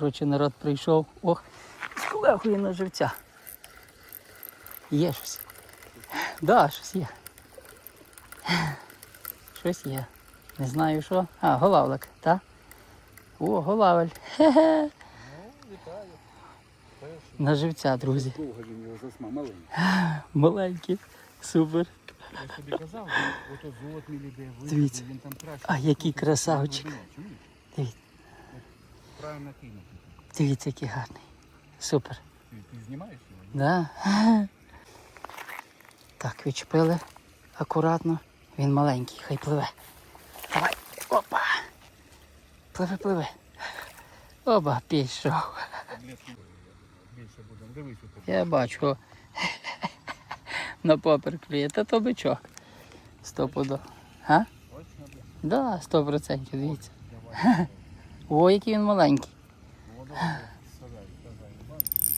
Коротше, народ прийшов. Ох, з колегою на живця. Є щось. Да, щось є. Щось є. Не знаю що. А, голавлик, так? О, голавель. Хе-хе. На живця, друзі. Довго він його засмав, маленький. Маленький. Супер. Я собі казав, ото золот мій іде, Дивіться. він там краще. А, який красавчик. Дивіться. Правильно кинути. Дивіться, який гарний. Супер. Ти, ти знімаєш його? Да. Так, відчепили акуратно. Він маленький, хай пливе. Давай. Опа. Пливе, пливе. Опа, пішов. Я бачу. На попер клює. Та то бичок. Стопудо. А? Да, сто процентів, дивіться. О, який він маленький.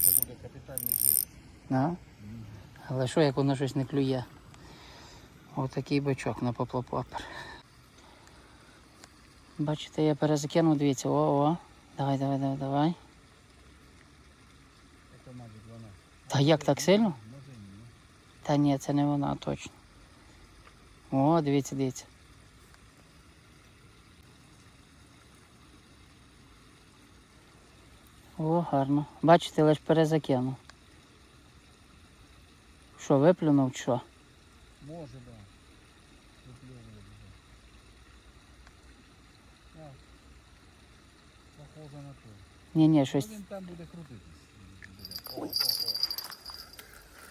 Це буде капітальний. Да? Але що, як воно щось не клює? Отакий бичок на поплопопер. Бачите, я перезакинув, дивіться, о, о. Давай, давай, давай, давай. Та як так сильно? Та ні, це не вона точно. О, дивіться, дивіться. О, гарно. Бачите, лише перезакинув. Що, виплюнув що? Може, да. Випльовує вже. Так. Похоже на то. Ні, ні, щось. він там буде крутитись.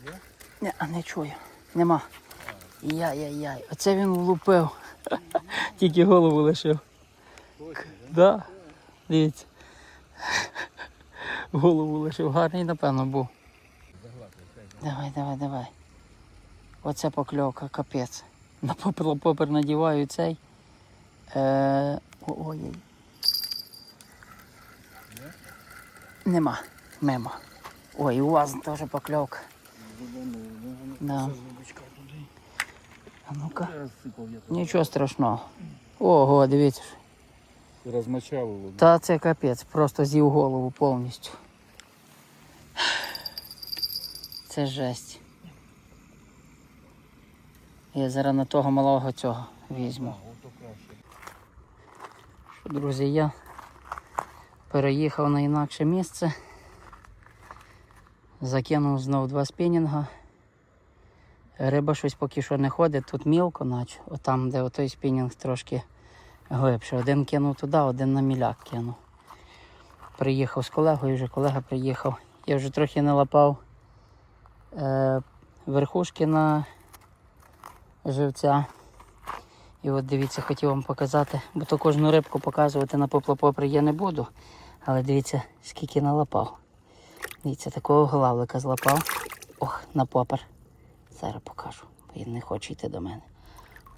Є? Ні, а не чую. Нема. Яй-яй-яй. Оце він влупив. Тільки голову лишив. Да. Дивіться. Голову лишив. Гарний, напевно, був. Давай, давай, давай. Оце покльовка, капець. На попер, попер надіваю цей. Е, ой. ой. Нема. Мимо. Ой, у вас теж покльовка. Да. А ну-ка. Нічого страшного. Ого, дивіться. Розмочав. Та це капець, просто з'їв голову повністю. Це жесть. Я зараз на того малого цього візьму. Що, друзі, я переїхав на інакше місце. Закинув знов два спінінга. Риба щось поки що не ходить, тут мілко, наче, отам, де отой спінінг трошки глибше. Один кинув туди, один на міляк кинув. Приїхав з колегою, вже колега приїхав. Я вже трохи налапав е, верхушки на живця. І от дивіться, хотів вам показати, бо то кожну рибку показувати на поплопопри я не буду. Але дивіться, скільки налапав. Дивіться, такого голавлика злапав. Ох, на попер. Зараз покажу, бо він не хоче йти до мене.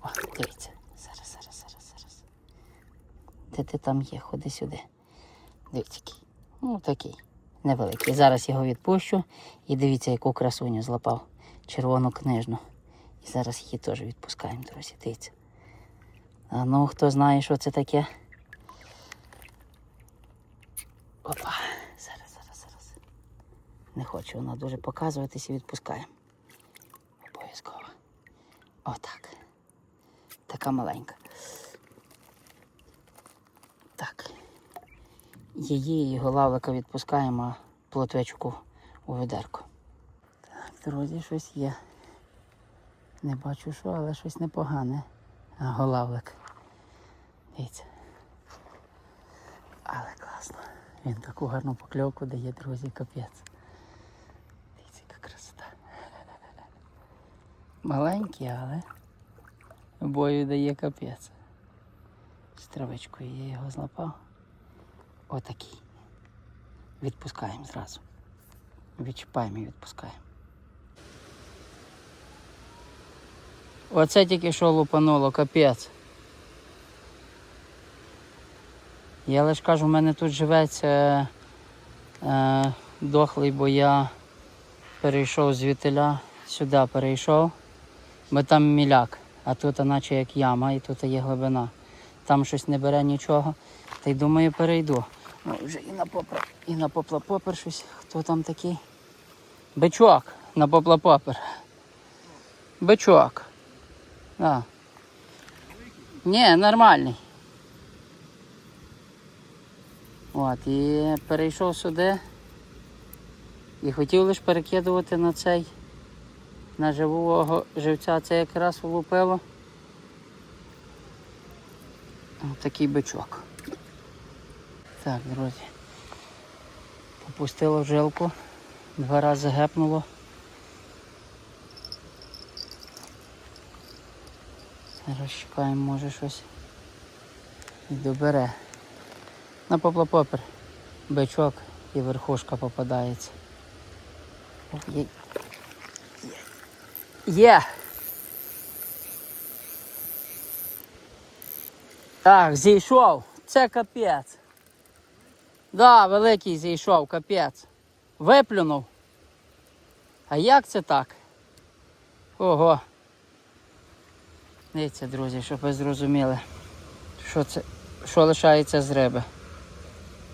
О, дивіться. Зараз, зараз, зараз, зараз. Де ти там є? Ходи сюди. Дивіться який. Ну, такий. Невеликий. Зараз його відпущу. І дивіться, яку красуню злапав. Червону книжну. І зараз її теж відпускаємо, друзі. Дивіться. А ну, хто знає, що це таке? Опа, зараз, зараз, зараз. Не хоче вона дуже показуватись і відпускаємо. Обов'язково. Отак. Така маленька. Так. Її і голавлика відпускаємо, а плотвичку у ведерко. Так, друзі, щось є. Не бачу що, але щось непогане. А, голавлик. Дивіться. Але класно. Він таку гарну покльовку дає, друзі, капець. Дивіться, яка красота. Маленький, але бою дає капець. З травичкою я його злапав. Отакий. Відпускаємо зразу. Відчіпаємо і відпускаємо. Оце тільки що лупануло, капець. Я лише кажу, в мене тут живеться е, е, дохлий, бо я перейшов звітиля, сюди перейшов, бо там міляк, а тут наче як яма і тут є глибина. Там щось не бере нічого. Та й думаю, перейду. Ой, вже і на попра, і на попла попер щось. Хто там такий? Бичок на попла попер. Бичок. Да. Ні, нормальний. От, і перейшов сюди. І хотів лише перекидувати на цей, на живого живця. Це якраз влупило. Ось такий бичок. Так, друзі. Попустило жилку, два рази гепнуло. Зараз чекаємо, може щось добере. На поплапопер бичок і верхушка попадається. Є. Є. Так, зійшов. Це капець. Да, великий зійшов, капець. Виплюнув. А як це так? Ого. Дивіться, друзі, щоб ви зрозуміли, що це, що лишається з риби.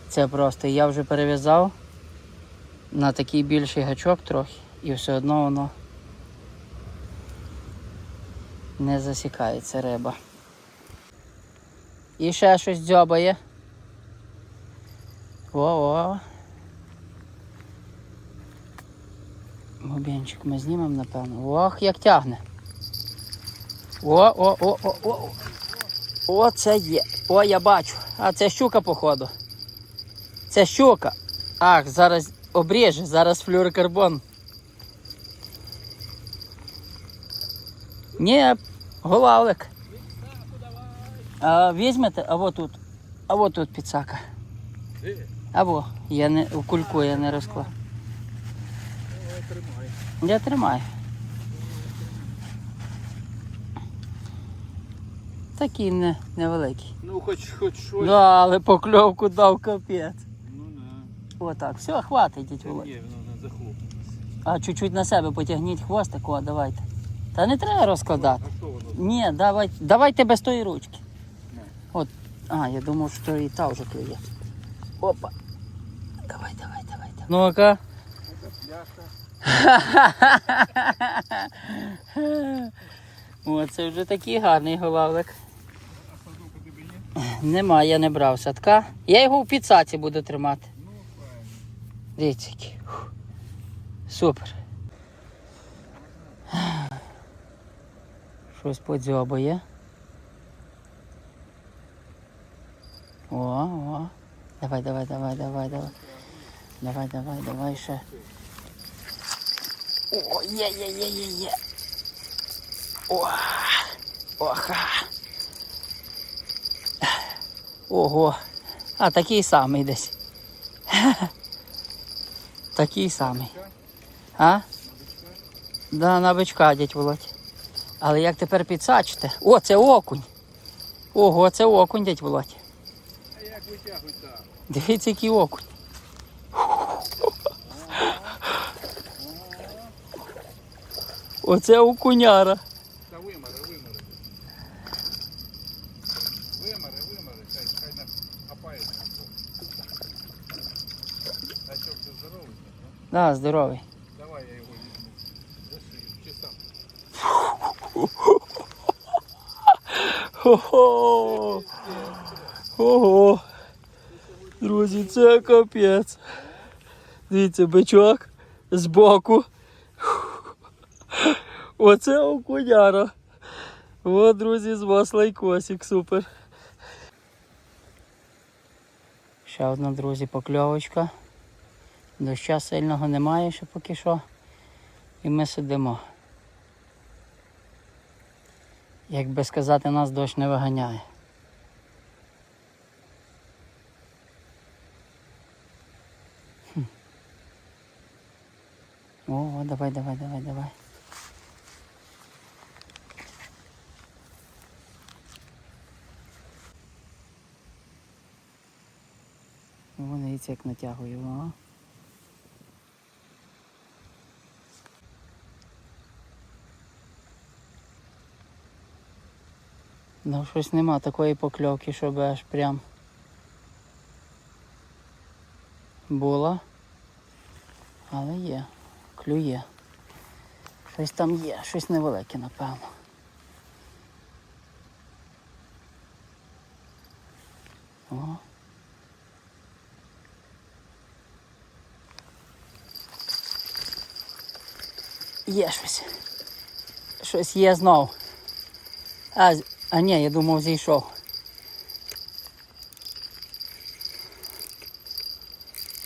Це просто я вже перев'язав на такий більший гачок трохи і все одно воно не засікається риба. І ще щось дзьобає. О-о. Губінчик ми знімемо, напевно. Ох, як тягне. О-о-о-о-о. О, це є. О, я бачу. А це щука, походу. Це щука. Ах, зараз обріже, зараз флюорокарбон. Ні, голавлик. А, візьмете, а вот тут. А вот тут підсака. А во, я не у кульку я не розклав. Я тримаю. Такий не, невеликий. Ну хоч хоч щось. Да, але покльовку дав капець. Ну да. Отак, все, хватить, діть Володь. ні, воно не захлопнулося. А чуть-чуть на себе потягніть хвостик, о, давайте. Та не треба розкладати. А що воно? Ні, давай, давайте без тої ручки. Не. От. А, я думав, що і та вже клює. Опа. Давай, давай, давай, давай. Ну-ка. О, це вже такий гарний голавлик. Нема, я не брав садка. Я його в підсаці буду тримати. Дивіться Супер. Щось подзьобає. О, о. Давай, давай, давай, давай, давай. Давай, давай, давай ще. О, є, є, є, є, є. О, оха. Ого. А, такий самий десь. Такий самий. А? Да, на бичка, дядь Володь. Але як тепер підсачите? О, це окунь. Ого, це окунь, дядь Володь. А як витягуй так? Дивіться, який окунь. Оце окуняра. Та вимари, вимари. Вимари, вимари, хай, хай не хапається. А що, все здоровий? да? Здоровий. Давай я його візьму. За шию, чи сам. Хо-хо! Ого! Друзі, це капець. Дивіться, бичок збоку. Оце окуняра. О, друзі, з вас лайкосик, супер. Ще одна, друзі, покльовочка. Доща сильного немає ще поки що. І ми сидимо. Як би сказати, нас дощ не виганяє. О, давай, давай, давай, давай. О, дивіться, як натягує. О. Ну, щось нема такої покльовки, щоб аж прям. була. Але є, клює. Щось там є, щось невелике, напевно. О. Є щось. Щось є знов. А, а ні, я думав, зійшов.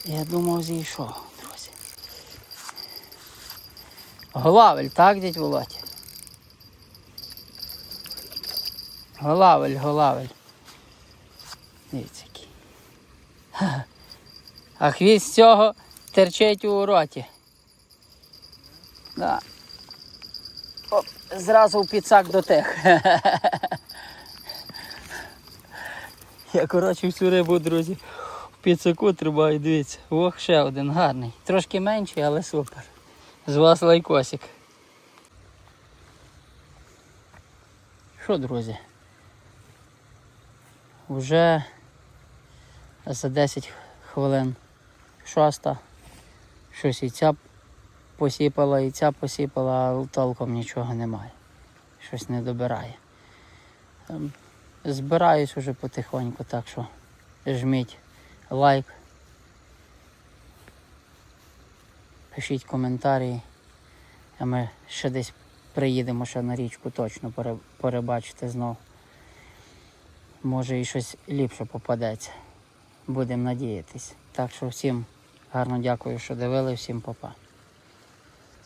Я думав, зійшов, друзі. Голавель, так, дядь Володь? Голавель, голавель. Дивіться. А хвіст цього терчить у роті. Да. Оп, зразу в підсак до тих. Я, коротше, всю рибу, друзі, в підсаку тримаю, дивіться. Ох, ще один гарний. Трошки менший, але супер. З вас лайкосик. Що, друзі? Уже за 10 хвилин шоста. Щось і ця посіпала, і ця посіпала, а толком нічого немає. Щось не добирає. Ем, Збираюсь уже потихоньку, так що жміть лайк. Пишіть коментарі. А ми ще десь приїдемо ще на річку точно перебачите перебачити знов. Може і щось ліпше попадеться. Будемо надіятись. Так що всім гарно дякую, що дивили, всім па-па.